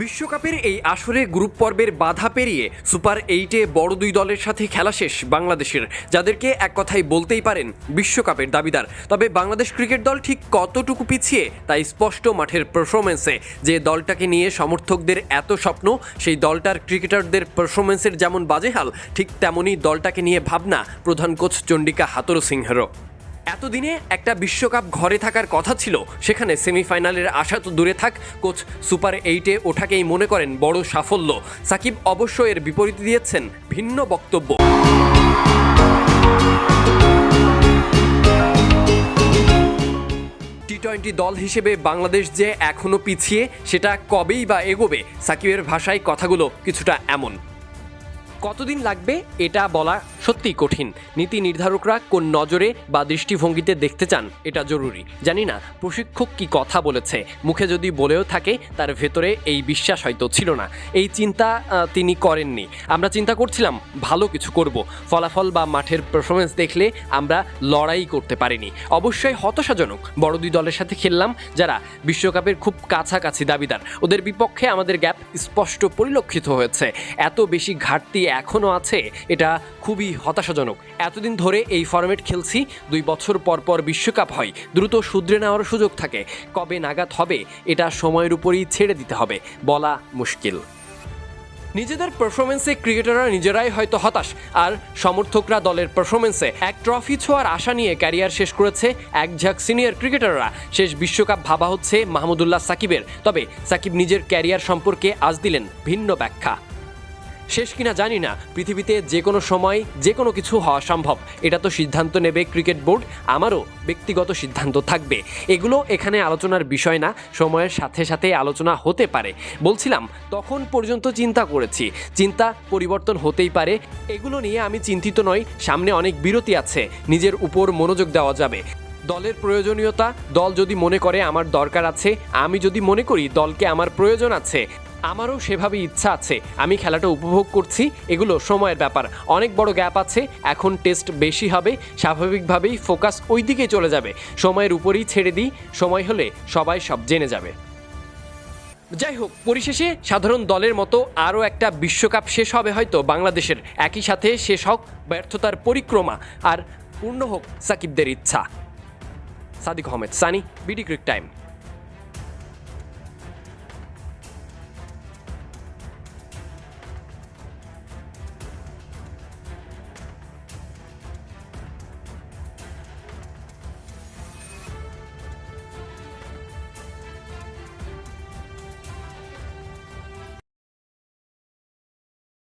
বিশ্বকাপের এই আসরে গ্রুপ পর্বের বাধা পেরিয়ে সুপার এইটে বড় দুই দলের সাথে খেলা শেষ বাংলাদেশের, যাদেরকে এক কথাই বলতেই পারেন বিশ্বকাপের দাবিদার। তবে বাংলাদেশ ক্রিকেট দল ঠিক কতটুকু পিছিয়ে তাই স্পষ্ট মাঠের পারফরমেন্সে যে দলটাকে নিয়ে সমর্থকদের এত স্বপ্ন, সেই দলটার ক্রিকেটারদের পারফরমেন্সের যেমন বাজেহাল ঠিক তেমনই দলটাকে নিয়ে ভাবনা প্রধান কোচ চণ্ডিকা হাতর সিংহেরও এতদিনে একটা বিশ্বকাপ ঘরে থাকার কথা ছিল। সেখানে সেমিফাইনালের আশা তো দূরে থাক। কোচ সুপার এইটে ওঠাকেই মনে করেন বড় সাফল্য। সাকিব অবশ্য এর বিপরীত দিয়েছেন ভিন্ন বক্তব্য। টোয়েন্টি দল হিসেবে বাংলাদেশ যে এখনও পিছিয়ে, সেটা কবেই বা এগোবে? সাকিবের ভাষায় কথাগুলো কিছুটা এমন। কতদিন লাগবে এটা বলা সত্যিই কঠিন। নীতি নির্ধারকরা কোন নজরে বা দৃষ্টিভঙ্গিতে দেখতে চান এটা জরুরি। জানি না, প্রশিক্ষক কি কথা বলেছে। মুখে যদি বলেও থাকে, তার ভেতরে এই বিশ্বাস হয়তো ছিল না। এই চিন্তা তিনি করেননি। আমরা চিন্তা করছিলাম, ভালো কিছু করব। ফলাফল বা মাঠের পারফরমেন্স দেখলে আমরা লড়াই করতে পারিনি। অবশ্যই হতাশাজনক। বড় দুই দলের সাথে খেললাম যারা বিশ্বকাপের খুব কাছাকাছি দাবিদার। ওদের বিপক্ষে আমাদের গ্যাপ স্পষ্ট পরিলক্ষিত হয়েছে। এত বেশি ঘাটতি এখনও আছে, এটা খুবই হতাশাজনক। এতদিন ধরে এই ফরম্যাট খেলছি, দুই বছর পর পর বিশ্বকাপ হয়, দ্রুত শুধরে নেওয়ার সুযোগ থাকে। কবে নাগাদ হবে, এটা সময়ের উপরই ছেড়ে দিতে হবে, বলা মুশকিল। নিজেদের পারফরমেন্সে ক্রিকেটাররা নিজেরাই হয়তো হতাশ, আর সমর্থকরা দলের পারফরমেন্সে এক ট্রফি ছোঁয়ার আশা নিয়ে ক্যারিয়ার শেষ করেছে এক ঝাঁক সিনিয়র ক্রিকেটাররা শেষ বিশ্বকাপ ভাবা হচ্ছে মাহমুদুল্লাহ সাকিবের। তবে সাকিব নিজের ক্যারিয়ার সম্পর্কে আজ দিলেন ভিন্ন ব্যাখ্যা। শেষ কিনা জানি না। পৃথিবীতে যে কোনো সময় যে কোনো কিছু হওয়া সম্ভব। এটা তো সিদ্ধান্ত নেবে ক্রিকেট বোর্ড। আমারও ব্যক্তিগত সিদ্ধান্ত থাকবে। এগুলো এখানে আলোচনার বিষয় না, সময়ের সাথে সাথে আলোচনা হতে পারে। বলছিলাম, তখন পর্যন্ত চিন্তা করেছি। চিন্তা পরিবর্তন হতেই পারে। এগুলো নিয়ে আমি চিন্তিত নই। সামনে অনেক বিরতি আছে। নিজের উপর মনোযোগ দেওয়া যাবে। দলের প্রয়োজনীয়তা, দল যদি মনে করে আমার দরকার আছে, আমি যদি মনে করি দলকে আমার প্রয়োজন আছে আমারও সেভাবে ইচ্ছা আছে। আমি খেলাটা উপভোগ করছি, এগুলো সময়ের ব্যাপার। অনেক বড় গ্যাপ আছে, এখন টেস্ট বেশি হবে, স্বাভাবিকভাবেই ফোকাস ওই দিকেই চলে যাবে। সময়ের উপরেই ছেড়ে দিই, সময় হলে সবাই সব জেনে যাবে। যাই হোক, পরিশেষে সাধারণ দলের মতো আরও একটা বিশ্বকাপ শেষ হবে হয়তো বাংলাদেশের। একই সাথে শেষ হোক ব্যর্থতার পরিক্রমা, আর পূর্ণ হোক সাকিবদের ইচ্ছা। Sadiq Ahmed, Sunny, BD cric time.